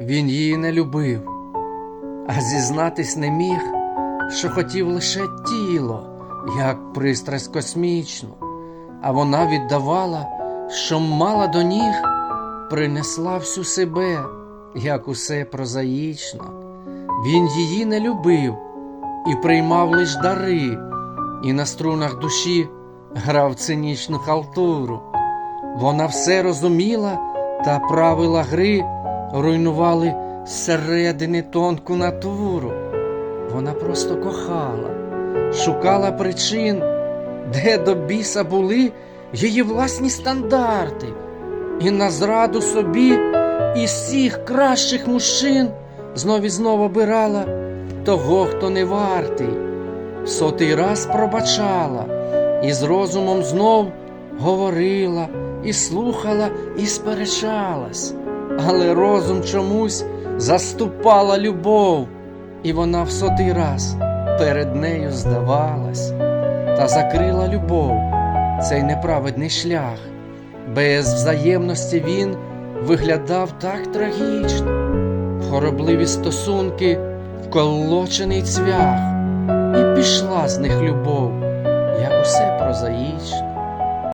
він її не любив, а зізнатись не міг, що хотів лише тіло, як пристрасть космічну, а вона віддавала, що мала до ніг, принесла всю себе, як усе прозаїчно. Він її не любив і приймав лиш дари, і на струнах душі грав цинічну халтуру. Вона все розуміла та правила гри руйнували зсередини тонку натуру. Вона просто кохала, шукала причин, де до біса були її власні стандарти, і на зраду собі із всіх кращих мужчин знов і знов обирала того, хто не вартий, сотий раз пробачала, і з розумом знов говорила, і слухала, і сперечалась, але розум чомусь заступала любов, і вона в сотий раз перед нею здавалась, та закрила любов цей неправедний шлях. Без взаємності він виглядав так трагічно, в хоробливі стосунки вколочений цвях, і пішла з них любов, як усе прозаїчно.